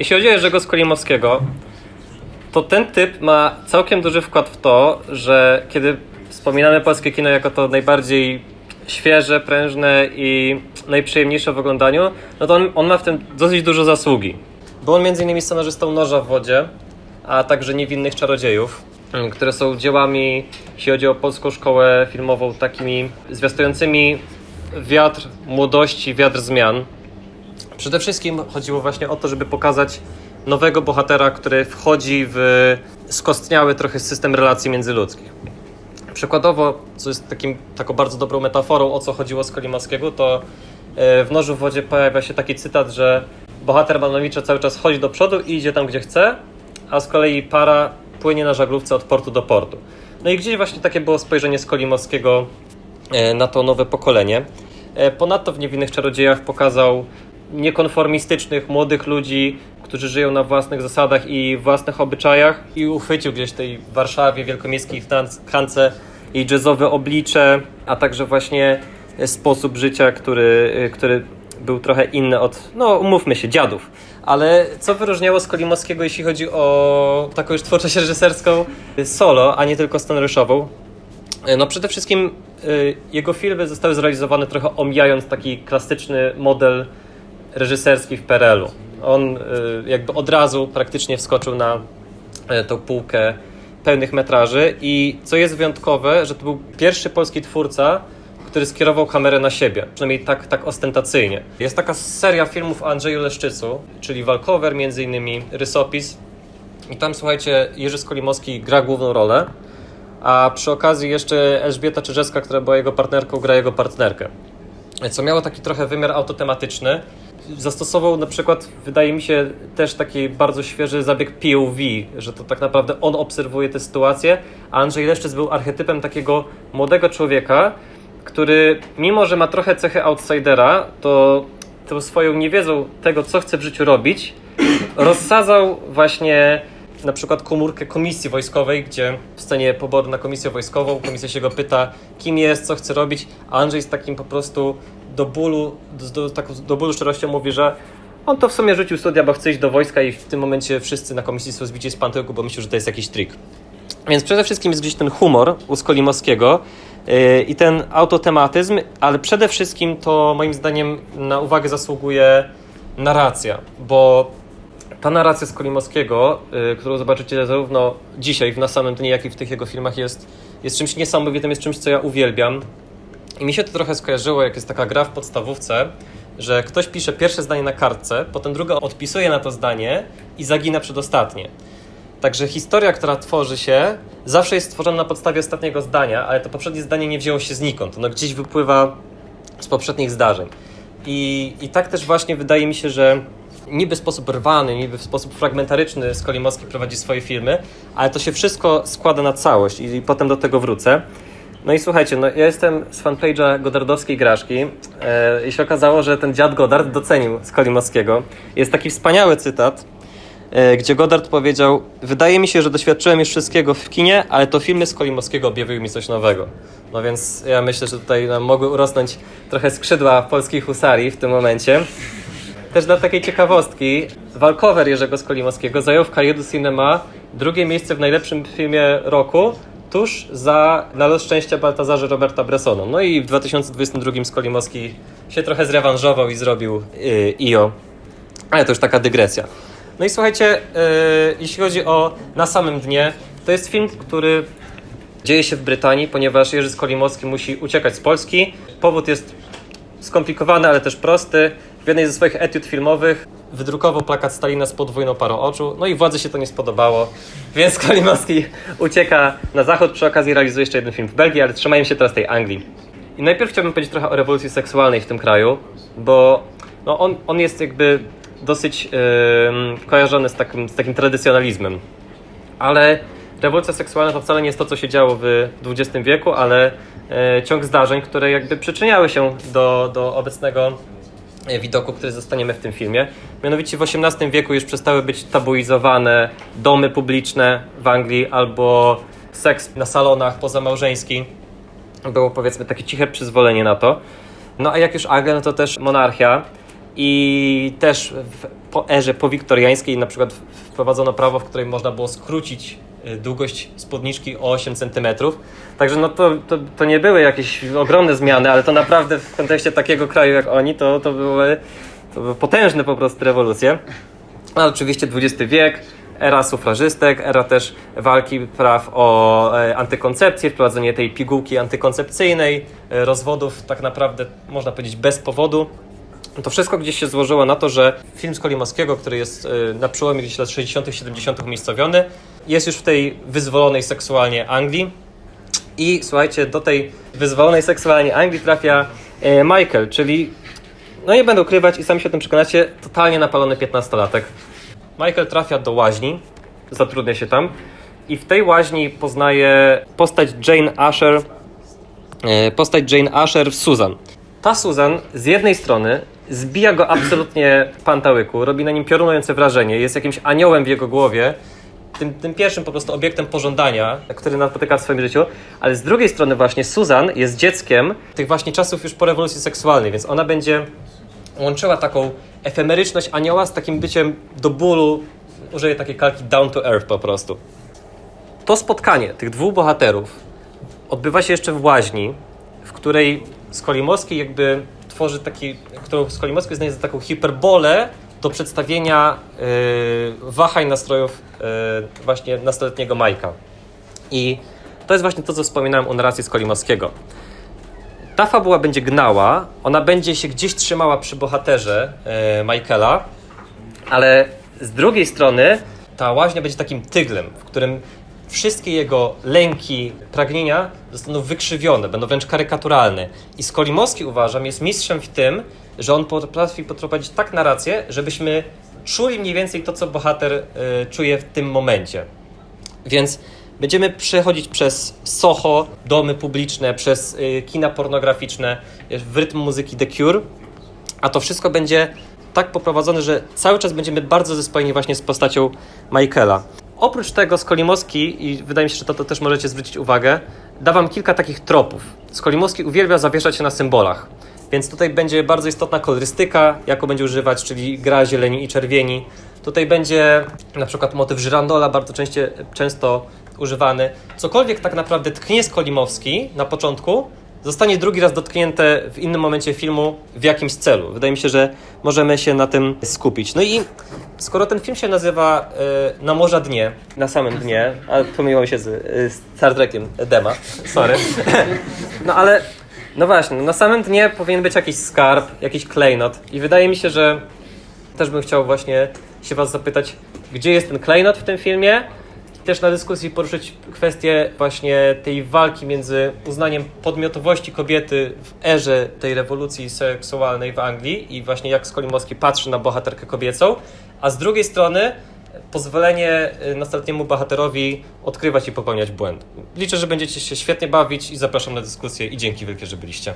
Jeśli chodzi o Jerzego Skolimowskiego, to ten typ ma całkiem duży wkład w to, że kiedy wspominamy polskie kino jako to najbardziej świeże, prężne i najprzyjemniejsze w oglądaniu, no to on, on ma w tym dosyć dużo zasługi. Był on m.in. scenarzystą Noża w wodzie, a także Niewinnych Czarodziejów, mm, które są dziełami, jeśli chodzi o polską szkołę filmową, takimi zwiastującymi wiatr młodości, wiatr zmian. Przede wszystkim chodziło właśnie o to, żeby pokazać nowego bohatera, który wchodzi w skostniały trochę system relacji międzyludzkich. Przykładowo, co jest takim, taką bardzo dobrą metaforą, o co chodziło z Kolimowskiego, to e, w Nożu w wodzie pojawia się taki cytat, że bohater Manowicza cały czas chodzi do przodu i idzie tam, gdzie chce, a z kolei para płynie na żaglówce od portu do portu. No i gdzieś właśnie takie było spojrzenie z Kolimowskiego e, na to nowe pokolenie. E, Ponadto w Niewinnych Czarodziejach pokazał niekonformistycznych, młodych ludzi, którzy żyją na własnych zasadach i własnych obyczajach i uchwycił gdzieś tej Warszawie, wielkomiejskiej tance jej jazzowe oblicze, a także właśnie sposób życia, który, e, który był trochę inny od, no umówmy się, dziadów. Ale co wyróżniało z Kolimowskiego, jeśli chodzi o taką już twórczość reżyserską solo, a nie tylko scenariuszową? E, No przede wszystkim y, jego filmy zostały zrealizowane trochę omijając taki klasyczny model reżyserski w PRL-u. On y, jakby od razu praktycznie wskoczył na y, tą półkę pełnych metraży i co jest wyjątkowe, że to był pierwszy polski twórca, który skierował kamerę na siebie, przynajmniej tak, tak ostentacyjnie. Jest taka seria filmów o Andrzeju Leszczycu, czyli Walkover, między innymi Rysopis i tam słuchajcie, Jerzy Skolimowski gra główną rolę, a przy okazji jeszcze Elżbieta Czyżewska, która była jego partnerką, gra jego partnerkę. Co miało taki trochę wymiar autotematyczny. Zastosował na przykład, wydaje mi się, też taki bardzo świeży zabieg POV, że to tak naprawdę on obserwuje tę sytuację, a Andrzej Leszczyc był archetypem takiego młodego człowieka, który mimo, że ma trochę cechy outsidera, to tą swoją niewiedzą tego, co chce w życiu robić, rozsadzał właśnie na przykład komórkę komisji wojskowej, gdzie w scenie poboru na komisję wojskową komisja się go pyta, kim jest, co chce robić, a Andrzej z takim po prostu do bólu, do, do, taką, do bólu szczerością mówi, że on to w sumie rzucił studia, bo chce iść do wojska i w tym momencie wszyscy na komisji są zbici z pantyłku, bo myślą, że to jest jakiś trik. Więc przede wszystkim jest gdzieś ten humor u Skolimowskiego yy, i ten autotematyzm, ale przede wszystkim to moim zdaniem na uwagę zasługuje narracja, bo ta narracja Skolimowskiego, y, którą zobaczycie zarówno dzisiaj, w na samym dnie, jak i w tych jego filmach, jest, jest czymś niesamowitym, jest czymś, co ja uwielbiam. I mi się to trochę skojarzyło, jak jest taka gra w podstawówce, że ktoś pisze pierwsze zdanie na kartce, potem druga odpisuje na to zdanie i zagina przedostatnie. Także historia, która tworzy się, zawsze jest stworzona na podstawie ostatniego zdania, ale to poprzednie zdanie nie wzięło się znikąd. Ono gdzieś wypływa z poprzednich zdarzeń. I, I tak też właśnie wydaje mi się, że niby w sposób rwany, niby w sposób fragmentaryczny Skolimowski prowadzi swoje filmy, ale to się wszystko składa na całość i, i potem do tego wrócę. No i słuchajcie, no ja jestem z fanpage'a Godardowskiej Graszki e, i się okazało, że ten dziad Godard docenił Skolimowskiego. Jest taki wspaniały cytat, e, gdzie Godard powiedział Wydaje mi się, że doświadczyłem już wszystkiego w kinie, ale to filmy Skolimowskiego objawiły mi coś nowego. No więc ja myślę, że tutaj nam mogły urosnąć trochę skrzydła polskiej husarii w tym momencie. Też dla takiej ciekawostki, walkover Jerzego Skolimowskiego zajął w Kajedu Cinema drugie miejsce w najlepszym filmie roku, tuż za Na los szczęścia Baltazarze Roberta Bressona. No i w 2022 Skolimowski się trochę zrewanżował i zrobił yy, IO. Ale to już taka dygresja. No i słuchajcie, yy, jeśli chodzi o Na samym dnie, to jest film, który dzieje się w Brytanii, ponieważ Jerzy Skolimowski musi uciekać z Polski. Powód jest skomplikowany, ale też prosty. W jednej ze swoich etiud filmowych wydrukował plakat Stalina z podwójną parą oczu, no i władzy się to nie spodobało, więc Kolimowski ucieka na zachód, przy okazji realizuje jeszcze jeden film w Belgii, ale trzymają się teraz tej Anglii. I najpierw chciałbym powiedzieć trochę o rewolucji seksualnej w tym kraju, bo no on, on jest jakby dosyć yy, kojarzony z takim, z takim tradycjonalizmem. Ale rewolucja seksualna to wcale nie jest to, co się działo w XX wieku, ale e, ciąg zdarzeń, które jakby przyczyniały się do, do obecnego widoku, który zostaniemy w tym filmie. Mianowicie w XVIII wieku już przestały być tabuizowane domy publiczne w Anglii albo seks na salonach pozamałżeński. Było powiedzmy takie ciche przyzwolenie na to. No a jak już Anglia, no to też monarchia. I też w, po erze powiktoriańskiej na przykład wprowadzono prawo, w którym można było skrócić długość spódniczki o 8 cm. Także no to, to, to nie były jakieś ogromne zmiany, ale to naprawdę w kontekście takiego kraju jak oni, to, to, były, to były potężne po prostu rewolucje. A oczywiście XX wiek, era sufrażystek, era też walki praw o e, antykoncepcję, wprowadzenie tej pigułki antykoncepcyjnej, e, rozwodów tak naprawdę można powiedzieć bez powodu. To wszystko gdzieś się złożyło na to, że film Skolimowskiego, który jest e, na przełomie gdzieś lat 60 70 umiejscowiony, jest już w tej wyzwolonej seksualnie Anglii. I słuchajcie, do tej wyzwolonej seksualnie Anglii trafia e, Michael, czyli no nie będę ukrywać i sami się o tym przekonacie, totalnie napalony 15-latek. Michael trafia do łaźni, zatrudnia się tam i w tej łaźni poznaje postać Jane Asher, e, postać Jane Asher w Susan. Ta Susan z jednej strony zbija go absolutnie w pantałyku, robi na nim piorunujące wrażenie, jest jakimś aniołem w jego głowie, tym, tym pierwszym po prostu obiektem pożądania, który napotyka w swoim życiu, ale z drugiej strony właśnie Susan jest dzieckiem tych właśnie czasów już po rewolucji seksualnej, więc ona będzie łączyła taką efemeryczność anioła z takim byciem do bólu, użyję takiej kalki down to earth po prostu. To spotkanie tych dwóch bohaterów odbywa się jeszcze w łaźni, w której Skolimowski jakby tworzy taki, którą Skolimowski uznaje za taką hiperbolę do przedstawienia yy, wahań nastrojów yy, właśnie nastoletniego Majka. I to jest właśnie to, co wspominałem o narracji Skolimowskiego. Ta fabuła będzie gnała, ona będzie się gdzieś trzymała przy bohaterze yy, Michaela, ale z drugiej strony ta łaźnia będzie takim tyglem, w którym wszystkie jego lęki, pragnienia zostaną wykrzywione, będą wręcz karykaturalne. I Skolimowski, uważam, jest mistrzem w tym, że on potrafi poprowadzić tak narrację, żebyśmy czuli mniej więcej to, co bohater y, czuje w tym momencie. Więc będziemy przechodzić przez Soho, domy publiczne, przez y, kina pornograficzne, w rytm muzyki The Cure, a to wszystko będzie tak poprowadzone, że cały czas będziemy bardzo zespojeni właśnie z postacią Michaela. Oprócz tego Skolimowski, i wydaje mi się, że to, to też możecie zwrócić uwagę, da wam kilka takich tropów. Skolimowski uwielbia zawieszać się na symbolach, więc tutaj będzie bardzo istotna kolorystyka, jaką będzie używać, czyli gra zieleni i czerwieni. Tutaj będzie na przykład motyw żyrandola bardzo często, często używany. Cokolwiek tak naprawdę tknie Skolimowski na początku, zostanie drugi raz dotknięte w innym momencie filmu w jakimś celu. Wydaje mi się, że możemy się na tym skupić. No i skoro ten film się nazywa y, Na morza dnie, na samym dnie, a pomyliłem się z, y, z Star Trekiem Dema, sorry. No ale, no właśnie, no na samym dnie powinien być jakiś skarb, jakiś klejnot i wydaje mi się, że też bym chciał właśnie się was zapytać, gdzie jest ten klejnot w tym filmie? Też na dyskusji poruszyć kwestię właśnie tej walki między uznaniem podmiotowości kobiety w erze tej rewolucji seksualnej w Anglii i właśnie jak Skolimowski patrzy na bohaterkę kobiecą, a z drugiej strony pozwolenie y, nastoletniemu bohaterowi odkrywać i popełniać błędy. Liczę, że będziecie się świetnie bawić i zapraszam na dyskusję i dzięki wielkie, że byliście.